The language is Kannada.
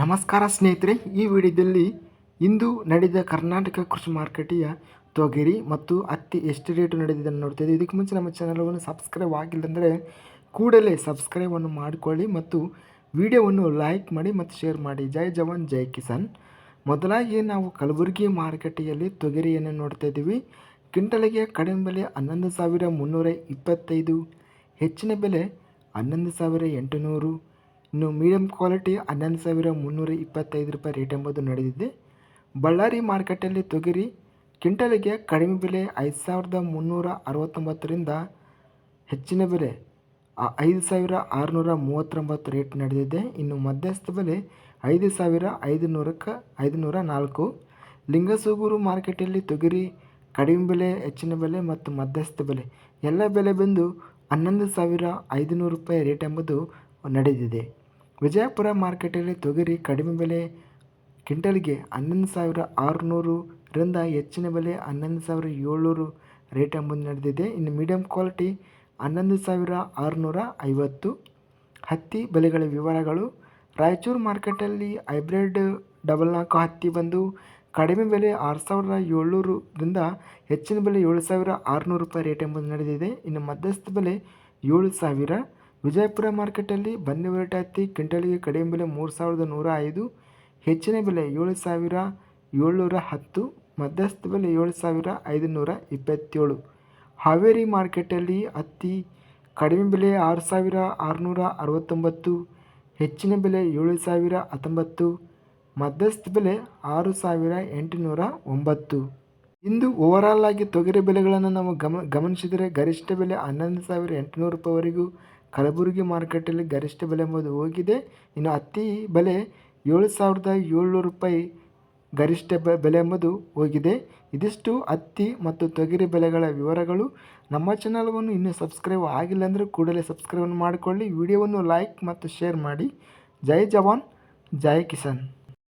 ನಮಸ್ಕಾರ ಸ್ನೇಹಿತರೆ, ಈ ವಿಡಿಯೋದಲ್ಲಿ ಇಂದು ನಡೆದ ಕರ್ನಾಟಕ ಕೃಷಿ ಮಾರುಕಟ್ಟೆಯ ತೊಗರಿ ಮತ್ತು ಹತ್ತಿ ಎಷ್ಟು ರೇಟು ನಡೆದಿದೆ ನೋಡ್ತಾ ಇದಕ್ಕೆ ಮುಂಚೆ ನಮ್ಮ ಚಾನಲನ್ನು ಸಬ್ಸ್ಕ್ರೈಬ್ ಆಗಿಲ್ಲಂದರೆ ಕೂಡಲೇ ಸಬ್ಸ್ಕ್ರೈಬನ್ನು ಮಾಡಿಕೊಳ್ಳಿ ಮತ್ತು ವಿಡಿಯೋವನ್ನು ಲೈಕ್ ಮಾಡಿ ಮತ್ತು ಶೇರ್ ಮಾಡಿ. ಜೈ ಜವಾನ್, ಜೈ ಕಿಸಾನ್. ಮೊದಲಾಗಿ ನಾವು ಕಲಬುರಗಿ ಮಾರುಕಟ್ಟೆಯಲ್ಲಿ ತೊಗರಿಯನ್ನು ನೋಡ್ತಾ ಇದ್ದೀವಿ. ಕ್ವಿಂಟಲಿಗೆ ಕಡಿಮೆ ಬೆಲೆ ಹನ್ನೊಂದು ಸಾವಿರ ಮುನ್ನೂರ ಇಪ್ಪತ್ತೈದು, ಹೆಚ್ಚಿನ ಬೆಲೆ ಹನ್ನೊಂದು ಸಾವಿರ ಎಂಟುನೂರು ಇನ್ನು ಮೀಡಿಯಂ ಕ್ವಾಲಿಟಿ ಹನ್ನೊಂದು ಸಾವಿರ ಮುನ್ನೂರ ಇಪ್ಪತ್ತೈದು ರೂಪಾಯಿ ರೇಟ್ ಎಂಬುದು ನಡೆದಿದೆ. ಬಳ್ಳಾರಿ ಮಾರ್ಕೆಟಲ್ಲಿ ತೊಗರಿ ಕ್ವಿಂಟಲಿಗೆ ಕಡಿಮೆ ಬೆಲೆ ಐದು ಸಾವಿರದ ಮುನ್ನೂರ ಅರವತ್ತೊಂಬತ್ತರಿಂದ ಹೆಚ್ಚಿನ ಬೆಲೆ ಐದು ಸಾವಿರ ಆರುನೂರ ಮೂವತ್ತೊಂಬತ್ತು ರೇಟ್ ನಡೆದಿದೆ. ಇನ್ನು ಮಧ್ಯಸ್ಥ ಬೆಲೆ ಐದು ಸಾವಿರ ಐದು ನೂರಕ್ಕೆ ಐದು ನೂರ ನಾಲ್ಕು. ಲಿಂಗಸೂಗೂರು ಮಾರ್ಕೆಟಲ್ಲಿ ತೊಗರಿ ಕಡಿಮೆ ಬೆಲೆ, ಹೆಚ್ಚಿನ ಬೆಲೆ ಮತ್ತು ಮಧ್ಯಸ್ಥ ಬೆಲೆ ಎಲ್ಲ ಬೆಲೆ ಬಂದು ಹನ್ನೊಂದು ಸಾವಿರ ಐದುನೂರು ರೂಪಾಯಿ ರೇಟ್ ಎಂಬುದು ನಡೆದಿದೆ. ವಿಜಯಪುರ ಮಾರ್ಕೆಟಲ್ಲಿ ತೊಗರಿ ಕಡಿಮೆ ಬೆಲೆ, ಕ್ವಿಂಟಲ್ಗೆ ಹನ್ನೊಂದು ಸಾವಿರ ಆರುನೂರರಿಂದ ಹೆಚ್ಚಿನ ಬೆಲೆ ಹನ್ನೊಂದು ಸಾವಿರ ಏಳ್ನೂರು ರೇಟ್ ಎಂಬುದು ನಡೆದಿದೆ. ಇನ್ನು ಮೀಡಿಯಂ ಕ್ವಾಲಿಟಿ ಹನ್ನೊಂದು ಸಾವಿರ ಆರುನೂರ ಐವತ್ತು. ಹತ್ತಿ ಬೆಲೆಗಳ ವಿವರಗಳು. ರಾಯಚೂರು ಮಾರ್ಕೆಟಲ್ಲಿ ಹೈಬ್ರಿಡ್ ಡಬಲ್ ನಾಲ್ಕು ಹತ್ತಿ ಬಂದು ಕಡಿಮೆ ಬೆಲೆ ಆರು ಸಾವಿರದ ಏಳ್ನೂರರಿಂದ ಹೆಚ್ಚಿನ ಬೆಲೆ ಏಳು ಸಾವಿರ ಆರುನೂರು ರೂಪಾಯಿ ರೇಟ್ ಎಂಬುದು ನಡೆದಿದೆ. ಇನ್ನು ಮಧ್ಯಸ್ಥ ಬೆಲೆ ಏಳು ಸಾವಿರ ವಿಜಯಪುರ ಮಾರ್ಕೆಟಲ್ಲಿ ಬನ್ನಿ ವೆರೈಟಿ ಹತ್ತಿ ಕ್ವಿಂಟಲಿಗೆ ಕಡಿಮೆ ಬೆಲೆ ಮೂರು ಸಾವಿರದ ನೂರ ಐದು, ಹೆಚ್ಚಿನ ಬೆಲೆ ಏಳು ಸಾವಿರ ಏಳ್ನೂರ ಹತ್ತು, ಮಧ್ಯಸ್ಥ ಬೆಲೆ ಏಳು ಸಾವಿರ ಐದುನೂರ ಇಪ್ಪತ್ತೇಳು. ಹಾವೇರಿ ಮಾರ್ಕೆಟಲ್ಲಿ ಹತ್ತಿ ಕಡಿಮೆ ಬೆಲೆ ಆರು ಸಾವಿರ ಆರುನೂರ ಅರವತ್ತೊಂಬತ್ತು, ಹೆಚ್ಚಿನ ಬೆಲೆ ಏಳು ಸಾವಿರ ಹತ್ತೊಂಬತ್ತು, ಮಧ್ಯಸ್ಥ ಬೆಲೆ ಆರು ಸಾವಿರ ಎಂಟುನೂರ ಒಂಬತ್ತು. ಇಂದು ಓವರಾಲ್ ಆಗಿ ತೊಗರಿ ಬೆಲೆಗಳನ್ನು ನಾವು ಗಮ, ಗಮನಿಸಿದರೆ ಗರಿಷ್ಠ ಬೆಲೆ ಹನ್ನೊಂದು ಸಾವಿರ ಎಂಟುನೂರು ರೂಪಾಯಿವರೆಗೂ ಕಲಬುರಗಿ ಮಾರುಕಟ್ಟೆಯಲ್ಲಿ ಗರಿಷ್ಠ ಬೆಲೆ ಎಂಬುದು ಹೋಗಿದೆ. ಇನ್ನು ಹತ್ತಿ ಬೆಲೆ ಏಳು ಸಾವಿರದ ಏಳ್ನೂರು ರೂಪಾಯಿ ಗರಿಷ್ಠ ಬೆಲೆ ಎಂಬುದು ಹೋಗಿದೆ. ಇದಿಷ್ಟು ಹತ್ತಿ ಮತ್ತು ತೊಗರಿ ಬೆಲೆಗಳ ವಿವರಗಳು. ನಮ್ಮ ಚಾನಲ್ವನ್ನು ಇನ್ನೂ ಸಬ್ಸ್ಕ್ರೈಬ್ ಆಗಿಲ್ಲ ಅಂದರೆ ಕೂಡಲೇ ಸಬ್ಸ್ಕ್ರೈಬ್ ಮಾಡಿಕೊಳ್ಳಿ. ವಿಡಿಯೋವನ್ನು ಲೈಕ್ ಮತ್ತು ಶೇರ್ ಮಾಡಿ. ಜೈ ಜವಾನ್, ಜೈ ಕಿಸಾನ್.